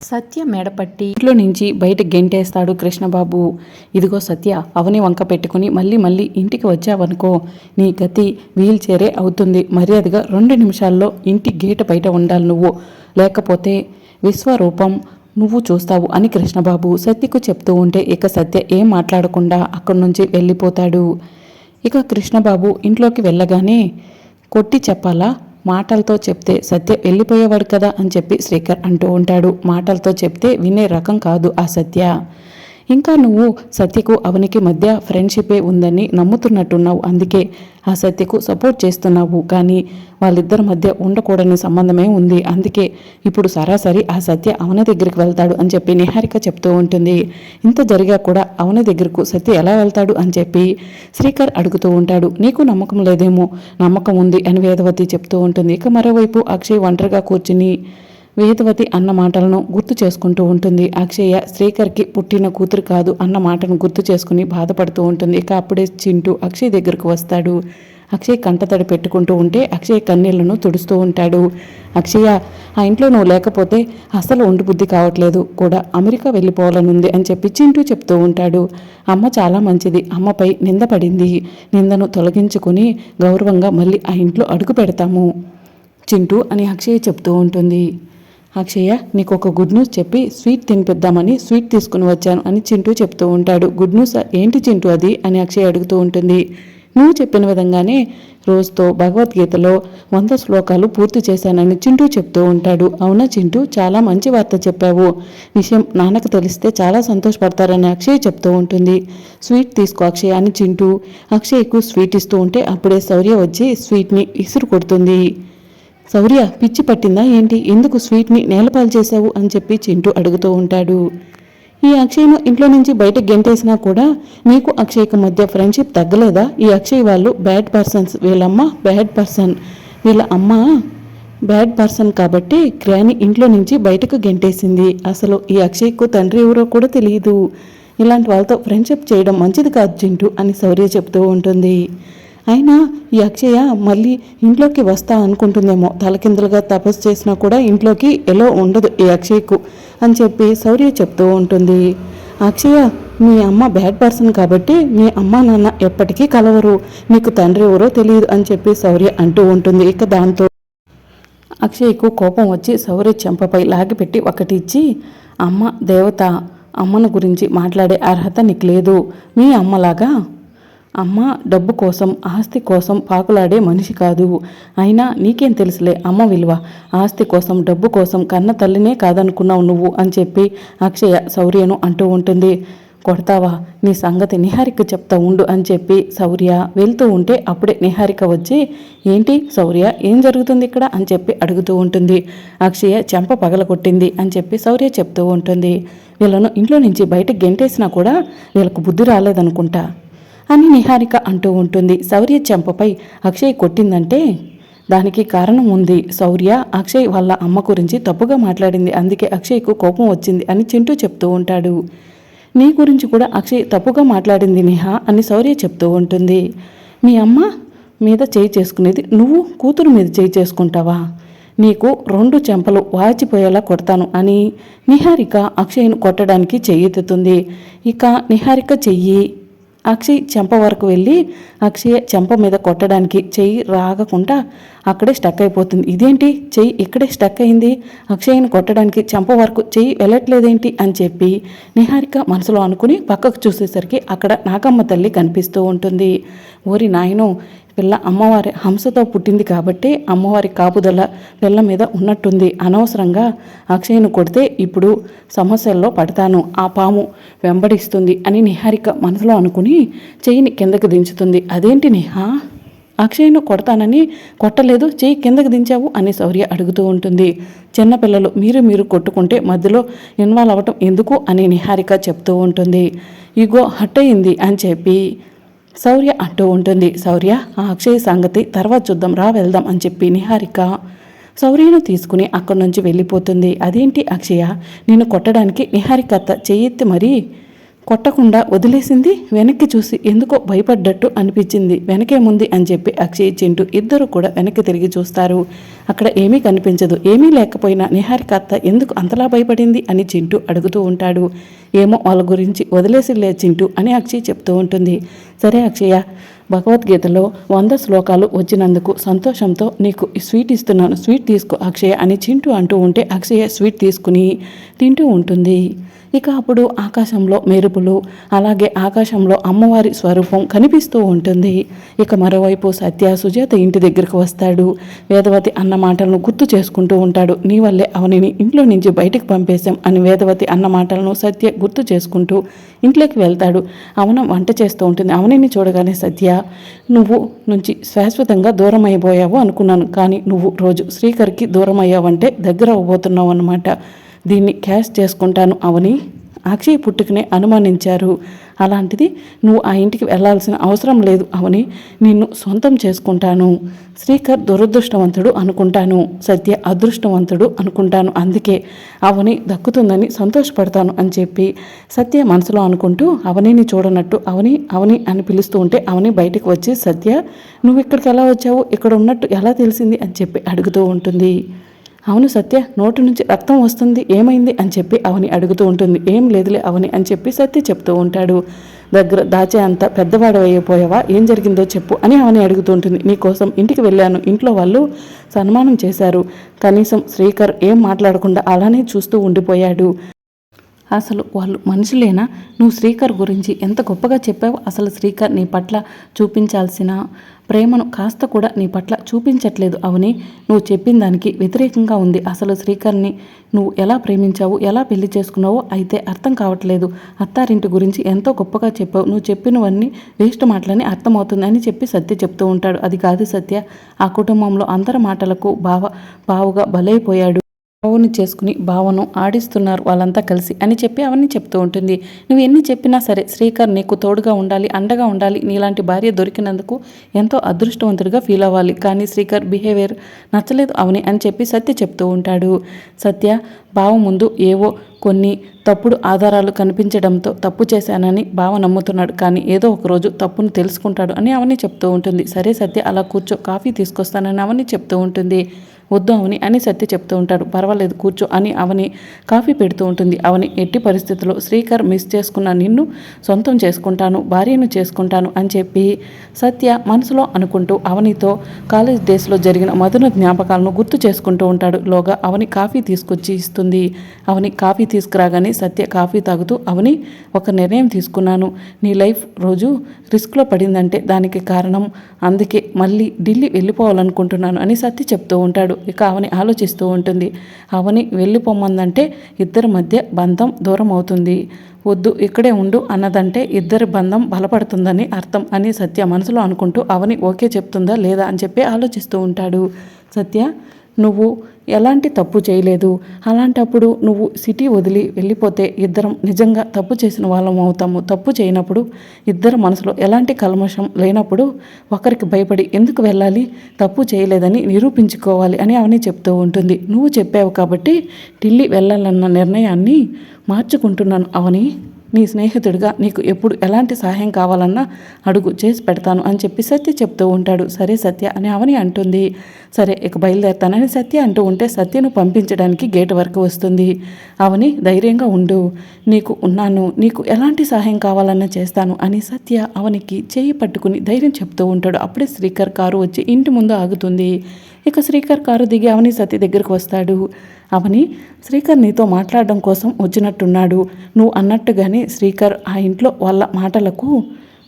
సత్య మెడపట్టి ఇంట్లో నుంచి బయట గెంటేస్తాడు కృష్ణబాబు. ఇదిగో సత్య అవని వంక పెట్టుకుని మళ్ళీ మళ్ళీ ఇంటికి వచ్చావనుకో. నీ గతి వీల్ చైరే అవుతుంది. మర్యాదగా రెండు నిమిషాల్లో ఇంటి గేటు బయట ఉండాలి నువ్వు. లేకపోతే విశ్వరూపం నువ్వు చూస్తావు అని కృష్ణబాబు సత్యకు చెప్తూ ఉంటే ఇక సత్య ఏం మాట్లాడకుండా అక్కడి నుంచి వెళ్ళిపోతాడు. ఇక కృష్ణబాబు ఇంట్లోకి వెళ్ళగానే కొట్టి చెప్పాలా? మాటలతో చెప్తే సత్య వెళ్ళిపోయేవాడు కదా అని చెప్పి శ్రీకర్ అంటూ ఉంటాడు. మాటలతో చెప్తే వినే రకం కాదు ఆ సత్య. ఇంకా నువ్వు సత్యకు అవనికి మధ్య ఫ్రెండ్షిపే ఉందని నమ్ముతున్నట్టున్నావు. అందుకే ఆ సత్యకు సపోర్ట్ చేస్తున్నావు. కానీ వాళ్ళిద్దరి మధ్య ఉండకూడని సంబంధమే ఉంది. అందుకే ఇప్పుడు సరాసరి ఆ సత్య అవన దగ్గరికి వెళ్తాడు అని చెప్పి నిహారిక చెప్తూ ఉంటుంది. ఇంత జరిగా కూడా అవన దగ్గరకు సత్య ఎలా వెళ్తాడు అని చెప్పి శ్రీకర్ అడుగుతూ ఉంటాడు. నీకు నమ్మకం లేదేమో? నమ్మకం ఉంది అని వేదవతి చెప్తూ ఉంటుంది. ఇక మరోవైపు అక్షయ్ ఒంటరిగా కూర్చుని వేదవతి అన్న మాటలను గుర్తు చేసుకుంటూ ఉంటుంది. అక్షయ శ్రీకర్కి పుట్టిన కూతురు కాదు అన్న మాటను గుర్తు చేసుకుని బాధపడుతూ ఉంటుంది. ఇక అప్పుడే చింటూ అక్షయ్ దగ్గరకు వస్తాడు. అక్షయ్ కంటతడి పెట్టుకుంటూ ఉంటే అక్షయ్ కన్నీళ్ళను తుడుస్తూ ఉంటాడు. అక్షయ ఆ ఇంట్లో నువ్వు లేకపోతే అసలు ఉండి బుద్ధి కావట్లేదు. కూడా అమెరికా వెళ్ళిపోవాలనుంది అని చెప్పి చింటూ చెప్తూ ఉంటాడు. అమ్మ చాలా మంచిది. అమ్మపై నింద పడింది. నిందను తొలగించుకుని గౌరవంగా మళ్ళీ ఆ ఇంట్లో అడుగు పెడతాము చింటూ అని అక్షయ చెప్తూ ఉంటుంది. అక్షయ్య నీకు ఒక గుడ్ న్యూస్ చెప్పి స్వీట్ తినిపిద్దామని స్వీట్ తీసుకుని వచ్చాను అని చింటూ చెప్తూ ఉంటాడు. గుడ్ న్యూస్ ఏంటి చింటూ అది? అని అక్షయ్ అడుగుతూ ఉంటుంది. నువ్వు చెప్పిన విధంగానే రోజుతో భగవద్గీతలో వంద శ్లోకాలు పూర్తి చేశానని చింటూ చెప్తూ ఉంటాడు. అవునా చింటూ? చాలా మంచి వార్త చెప్పావు. విషయం నాన్నకు తెలిస్తే చాలా సంతోషపడతారని అక్షయ్ చెప్తూ ఉంటుంది. స్వీట్ తీసుకో అక్షయ్ అని చింటూ అక్షయ్కు స్వీట్ ఇస్తూ ఉంటే అప్పుడే శౌర్య వచ్చి స్వీట్ని ఇసురు కొడుతుంది. శౌర్య పిచ్చి పట్టిందా ఏంటి? ఎందుకు స్వీట్ని నేలపాలు చేశావు అని చెప్పి చింటూ అడుగుతూ ఉంటాడు. ఈ అక్షయ్ను ఇంట్లో నుంచి బయటకు గెంటేసినా కూడా నీకు అక్షయ్కు మధ్య ఫ్రెండ్షిప్ తగ్గలేదా? ఈ అక్షయ్ వాళ్ళు బ్యాడ్ పర్సన్స్. వీళ్ళమ్మ బ్యాడ్ పర్సన్. వీళ్ళ అమ్మ బ్యాడ్ పర్సన్ కాబట్టి క్రాని ఇంట్లో నుంచి బయటకు గెంటేసింది. అసలు ఈ అక్షయ్కు తండ్రి ఎవరో కూడా తెలియదు. ఇలాంటి వాళ్ళతో ఫ్రెండ్షిప్ చేయడం మంచిది కాదు చింటూ అని శౌర్య చెప్తూ ఉంటుంది. అయినా ఈ అక్షయ మళ్ళీ ఇంట్లోకి వస్తా అనుకుంటుందేమో. తలకిందులుగా తపస్సు చేసినా కూడా ఇంట్లోకి ఎలా ఉండదు ఈ అక్షయ్కు అని చెప్పి శౌర్య చెప్తూ ఉంటుంది. అక్షయ మీ అమ్మ బ్యాడ్ పర్సన్ కాబట్టి మీ అమ్మ నాన్న ఎప్పటికీ కలవరు. మీకు తండ్రి ఎవరో తెలియదు అని చెప్పి శౌర్య అంటూ ఉంటుంది. ఇక దాంతో అక్షయ్కు కోపం వచ్చి శౌర్య చెంపపై లాగిపెట్టి ఒకటి ఇచ్చి అమ్మ దేవత అమ్మను గురించి మాట్లాడే అర్హత నీకు లేదు. మీ అమ్మలాగా అమ్మ డబ్బు కోసం ఆస్తి కోసం పాకులాడే మనిషి కాదు. అయినా నీకేం తెలుసులే అమ్మ విలువ. ఆస్తి కోసం డబ్బు కోసం కన్న తల్లినే కాదనుకున్నావు నువ్వు అని చెప్పి అక్షయ శౌర్యను అంటూ ఉంటుంది. కొడతావా? నీ సంగతి నిహారిక చెప్తా ఉండు అని చెప్పి శౌర్య వెళ్తూ ఉంటే అప్పుడే నిహారిక వచ్చి ఏంటి శౌర్య ఏం జరుగుతుంది ఇక్కడ? అని చెప్పి అడుగుతూ ఉంటుంది. అక్షయ చెంప పగలగొట్టింది అని చెప్పి శౌర్య చెప్తూ ఉంటుంది. వీళ్ళను ఇంట్లో నుంచి బయటకు గెంటేసినా కూడా వీళ్ళకు బుద్ధి రాలేదనుకుంటా. అని నిహారిక అంటూ ఉంటుంది. శౌర్య చెంపపై అక్షయ్ కొట్టిందంటే దానికి కారణం ఉంది. శౌర్య అక్షయ్ వాళ్ళ అమ్మ గురించి తప్పుగా మాట్లాడింది. అందుకే అక్షయ్కు కోపం వచ్చింది అని చింటూ చెప్తూ ఉంటాడు. నీ గురించి కూడా అక్షయ్ తప్పుగా మాట్లాడింది నిహా అని శౌర్య చెప్తూ ఉంటుంది. మీ అమ్మ మీద చేయి చేసుకునేది నువ్వు కూతురు మీద చేయి చేసుకుంటావా? నీకు రెండు చెంపలు వాచిపోయేలా కొడతాను అని నిహారిక అక్షయ్ను కొట్టడానికి చెయ్యెత్తుతుంది ఇక నిహారిక చెయ్యి అక్షయ్ చెంప వరకు వెళ్ళి అక్షయ్ చెంప మీద కొట్టడానికి చెయ్యి రాగకుండా అక్కడే స్టక్ అయిపోతుంది. ఇదేంటి? చెయ్యి ఇక్కడే స్టక్ అయింది. అక్షయ్ని కొట్టడానికి చెంప వరకు చెయ్యి వెళ్ళట్లేదేంటి అని చెప్పి నిహారిక మనసులో అనుకుని పక్కకు చూసేసరికి అక్కడ నాగమ్మ తల్లి కనిపిస్తూ ఉంటుంది. ఓరి నాయను పిల్ల అమ్మవారి హంసతో పుట్టింది కాబట్టి అమ్మవారి కాపుదల పిల్ల మీద ఉన్నట్టుంది. అనవసరంగా అక్షయ్ను కొడితే ఇప్పుడు సమస్యల్లో పడతాను. ఆ పాము వెంబడిస్తుంది అని నిహారిక మనసులో అనుకుని చెయ్యిని కిందకు దించుతుంది. అదేంటి నిహా? అక్షయ్ను కొడతానని కొట్టలేదు. చెయ్యి కిందకి దించావు? అని శౌర్య అడుగుతూ ఉంటుంది. చిన్నపిల్లలు మీరు మీరు కొట్టుకుంటే మధ్యలో ఇన్వాల్వ్ అవ్వటం ఎందుకు? అని నిహారిక చెప్తూ ఉంటుంది. ఇగో హట్ అయింది అని చెప్పి శౌర్య అంటూ ఉంటుంది. శౌర్య ఆ అక్షయ్ సంగతి తర్వాత చూద్దాం రా వెళ్దాం అని చెప్పి నిహారిక శౌర్యను తీసుకుని అక్కడి నుంచి వెళ్ళిపోతుంది. అదేంటి అక్షయ? నిన్ను కొట్టడానికి నిహారిక చెయ్యెత్తి మరీ కొట్టకుండా వదిలేసింది వెనక్కి చూసి ఎందుకో భయపడ్డట్టు అనిపించింది. వెనకేముంది అని చెప్పి అక్షయ్ చింటూ ఇద్దరు కూడా వెనక్కి తిరిగి చూస్తారు. అక్కడ ఏమీ కనిపించదు. ఏమీ లేకపోయినా నిహారిక అత్త ఎందుకు అంతలా భయపడింది అని చింటూ అడుగుతూ ఉంటాడు. ఏమో వాళ్ళ గురించి వదిలేసిలే చింటూ అని అక్షయ్ చెప్తూ ఉంటుంది. సరే అక్షయ భగవద్గీతలో వంద శ్లోకాలు వచ్చినందుకు సంతోషంతో నీకు స్వీట్ ఇస్తున్నాను. స్వీట్ తీసుకో అక్షయ అని చింటూ అంటూ ఉంటే అక్షయ స్వీట్ తీసుకుని తింటూ ఉంటుంది. ఇక అప్పుడు ఆకాశంలో మెరుపులు అలాగే ఆకాశంలో అమ్మవారి స్వరూపం కనిపిస్తూ ఉంటుంది. ఇక మరోవైపు సత్య సుజాత ఇంటి దగ్గరకు వస్తాడు. వేదవతి అన్న మాటలను గుర్తు చేసుకుంటూ ఉంటాడు. నీ వల్లే అవనిని ఇంట్లో నుంచి బయటికి పంపేశాం అని వేదవతి అన్న మాటలను సత్య గుర్తు చేసుకుంటూ ఇంట్లోకి వెళ్తాడు. అవన వంట చేస్తూ ఉంటుంది. అవనిని చూడగానే సత్య నువ్వు నుంచి శాశ్వతంగా దూరం అయిపోయావు అనుకున్నాను. కానీ నువ్వు రోజు శ్రీకర్కి దూరం అయ్యావంటే దగ్గర అవ్వబోతున్నావు అన్నమాట. దీన్ని క్యాష్ చేసుకుంటాను అవని. అక్షయ్ పుట్టుకనే అనుమానించారు. అలాంటిది నువ్వు ఆ ఇంటికి వెళ్ళాల్సిన అవసరం లేదు అవని. నిన్ను సొంతం చేసుకుంటాను. శ్రీకర్ దురదృష్టవంతుడు అనుకుంటాను. సత్య అదృష్టవంతుడు అనుకుంటాను అందుకే అవని దక్కుతుందని సంతోషపడతాను అని చెప్పి సత్య మనసులో అనుకుంటూ అవనిని చూడనట్టు అవని అవని అని పిలుస్తూ ఉంటే అవని బయటకు వచ్చి సత్య నువ్వు ఇక్కడికి ఎలా వచ్చావు? ఇక్కడ ఉన్నట్టు ఎలా తెలిసింది? అని చెప్పి అడుగుతూ ఉంటుంది. అవును సత్య నోటి నుంచి రక్తం వస్తుంది ఏమైంది అని చెప్పి అవని అడుగుతూ ఉంటుంది. ఏం లేదులే అవని అని చెప్పి సత్య చెప్తూ ఉంటాడు. దగ్గర దాచే అంత పెద్దవాడు అయిపోయావా ఏం జరిగిందో చెప్పు అని అవని అడుగుతూ ఉంటుంది. నీకోసం ఇంటికి వెళ్ళాను. ఇంట్లో వాళ్ళు సన్మానం చేశారు. కనీసం శ్రీకర్ ఏం మాట్లాడకుండా అలానే చూస్తూ ఉండిపోయాడు. అసలు వాళ్ళు మనుషులేనా? నువ్వు శ్రీకర్ గురించి ఎంత గొప్పగా చెప్పావు? అసలు శ్రీకర్ నీ పట్ల చూపించాల్సిన ప్రేమను కాస్త కూడా నీ పట్ల చూపించట్లేదు అవని. నువ్వు చెప్పిన దానికి వ్యతిరేకంగా ఉంది. అసలు శ్రీకర్ని నువ్వు ఎలా ప్రేమించావు? ఎలా పెళ్ళి చేసుకున్నావో అయితే అర్థం కావట్లేదు. అత్తారింటి గురించి ఎంతో గొప్పగా చెప్పావు. నువ్వు చెప్పినవన్నీ వేస్ట్ మాటలని అర్థమవుతుంది అని చెప్పి సత్య చెప్తూ ఉంటాడు. అది కాదు సత్య. ఆ కుటుంబంలో అందరి మాటలకు బావ బావుగా బలైపోయాడు. బావుని చేసుకుని భావను ఆడిస్తున్నారు వాళ్ళంతా కలిసి అని చెప్పి అవన్నీ చెప్తూ ఉంటుంది. నువ్వు ఎన్ని చెప్పినా సరే శ్రీకర్ నీకు తోడుగా ఉండాలి అండగా ఉండాలి నీలాంటి భార్య దొరికినందుకు ఎంతో అదృష్టవంతుడిగా ఫీల్ అవ్వాలి. కానీ శ్రీకర్ బిహేవియర్ నచ్చలేదు అవని అని చెప్పి సత్య చెప్తూ ఉంటాడు. సత్య బావ ముందు ఏవో కొన్ని తప్పుడు ఆధారాలు కనిపించడంతో తప్పు చేశానని బావ నమ్ముతున్నాడు. కానీ ఏదో ఒకరోజు తప్పును తెలుసుకుంటాడు అని అవన్నీ చెప్తూ ఉంటుంది. సరే సత్య అలా కూర్చో కాఫీ తీసుకొస్తానని అవన్నీ చెప్తూ ఉంటుంది. వద్దు అవని అని సత్య చెప్తూ ఉంటాడు. పర్వాలేదు కూర్చో అని అవని కాఫీ పెడుతూ ఉంటుంది. అవని ఎట్టి పరిస్థితుల్లో శ్రీకర్ మిస్ చేసుకున్న నిన్ను సొంతం చేసుకుంటాను భార్యను చేసుకుంటాను అని చెప్పి సత్య మనసులో అనుకుంటూ అవనితో కాలేజ్ డేస్లో జరిగిన మధుర జ్ఞాపకాలను గుర్తు చేసుకుంటూ ఉంటాడు. లోగా అవని కాఫీ తీసుకొచ్చి ఇస్తుంది. అవని కాఫీ తీసుకురాగానే సత్య కాఫీ తాగుతూ అవని ఒక నిర్ణయం తీసుకున్నాను. నీ లైఫ్ రోజు రిస్క్లో పడిందంటే దానికి కారణం అందుకే మళ్ళీ ఢిల్లీ వెళ్ళిపోవాలనుకుంటున్నాను అని సత్య చెప్తూ ఉంటాడు. ఇక అవని ఆలోచిస్తూ ఉంటుంది. అవని వెళ్ళిపోమందంటే ఇద్దరి మధ్య బంధం దూరం అవుతుంది వద్దు ఇక్కడే ఉండు అన్నదంటే ఇద్దరి బంధం బలపడుతుందని అర్థం అని సత్య మనసులో అనుకుంటూ అవని ఓకే చెప్తుందా లేదా అని చెప్పి ఆలోచిస్తూ ఉంటాడు. సత్య నువ్వు ఎలాంటి తప్పు చేయలేదు. అలాంటప్పుడు నువ్వు సిటీ వదిలి వెళ్ళిపోతే ఇద్దరం నిజంగా తప్పు చేసిన వాళ్ళం అవుతాము. తప్పు చేయనప్పుడు ఇద్దరు మనసులో ఎలాంటి కల్మషం లేనప్పుడు ఒకరికి భయపడి ఎందుకు వెళ్ళాలి? తప్పు చేయలేదని నిరూపించుకోవాలి అని అవని చెప్తూ ఉంటుంది. నువ్వు చెప్పావు కాబట్టి ఢిల్లీ వెళ్ళాలన్న నిర్ణయాన్ని మార్చుకుంటున్నాను అవని నీ స్నేహితుడిగా నీకు ఎప్పుడు ఎలాంటి సహాయం కావాలన్నా అడుగు చేసి పెడతాను అని చెప్పి సత్య చెప్తూ ఉంటాడు. సరే సత్య అని అవని అంటుంది. సరే ఇక బయలుదేరుతానని సత్య అంటూ ఉంటే సత్యను పంపించడానికి గేట్ వరకు వస్తుంది. అవని ధైర్యంగా ఉండు. నీకు ఉన్నాను. నీకు ఎలాంటి సహాయం కావాలన్నా చేస్తాను అని సత్య అవనికి చేయి పట్టుకుని ధైర్యం చెప్తూ ఉంటాడు. అప్పుడే శ్రీకర్ కారు వచ్చి ఇంటి ముందు ఆగుతుంది. ఇక శ్రీకర్ కారు దిగి అవని సత్య దగ్గరకు వస్తాడు. అవని శ్రీకర్ నీతో మాట్లాడడం కోసం వచ్చినట్టున్నాడు. నువ్వు అన్నట్టుగానే శ్రీకర్ ఆ ఇంట్లో వాళ్ళ మాటలకు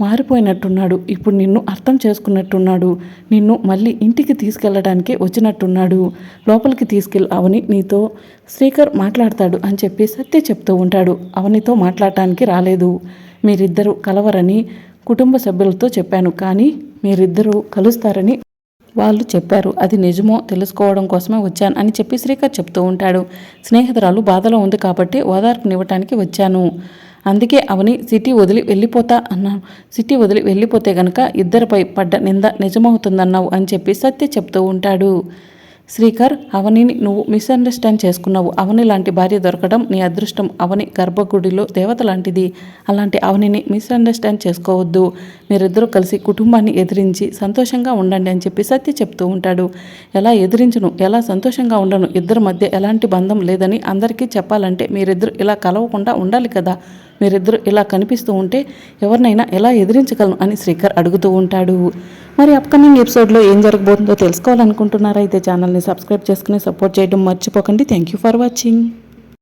మారిపోయినట్టున్నాడు. ఇప్పుడు నిన్ను అర్థం చేసుకున్నట్టున్నాడు. నిన్ను మళ్ళీ ఇంటికి తీసుకెళ్ళడానికి వచ్చినట్టున్నాడు. లోపలికి తీసుకెళ్ళి అవని నీతో శ్రీకర్ మాట్లాడతాడు అని చెప్పి సత్య చెప్తూ ఉంటాడు. అవనితో మాట్లాడటానికి రాలేదు. మీరిద్దరూ కలవరని కుటుంబ సభ్యులతో చెప్పాను. కానీ మీరిద్దరూ కలుస్తారని వాళ్ళు చెప్పారు. అది నిజమో తెలుసుకోవడం కోసమే వచ్చాను అని చెప్పి శ్రీకర్ చెప్తూ ఉంటాడు. స్నేహితురాలు బాధలో ఉంది కాబట్టి ఓదార్పునివ్వటానికి వచ్చాను. అందుకే అవని సిటీ వదిలి వెళ్ళిపోతా అన్నాను. సిటీ వదిలి వెళ్ళిపోతే గనక ఇద్దరిపై పడ్డ నింద నిజమవుతుందన్నావు అని చెప్పి సత్య చెప్తూ ఉంటాడు. శ్రీకర్ అవనిని నువ్వు మిస్అండర్స్టాండ్ చేసుకున్నావు. అవని లాంటి భార్య దొరకడం నీ అదృష్టం. అవని గర్భగుడిలో దేవత లాంటిది. అలాంటి అవనిని మిస్అండర్స్టాండ్ చేసుకోవద్దు. మీరిద్దరూ కలిసి కుటుంబాన్ని ఎదిరించి సంతోషంగా ఉండండి అని చెప్పి సత్య చెప్తూ ఉంటాడు. ఎలా ఎదిరించను? ఎలా సంతోషంగా ఉండను? ఇద్దరి మధ్య ఎలాంటి బంధం లేదని అందరికీ చెప్పాలంటే మీరిద్దరు ఇలా కలవకుండా ఉండాలి కదా. మీరిద్దరు ఇలా కనిపిస్తూ ఉంటే ఎవరినైనా ఎలా ఎదిరించగలను అని శ్రీకర్ అడుగుతూ ఉంటాడు. మరి అప్కమింగ్ ఎపిసోడ్లో ఏం జరగబోతుందో తెలుసుకోవాలనుకుంటున్నారా? అయితే ఛానల్ని సబ్స్క్రైబ్ చేసుకుని సపోర్ట్ చేయడం మర్చిపోకండి. Thank you for watching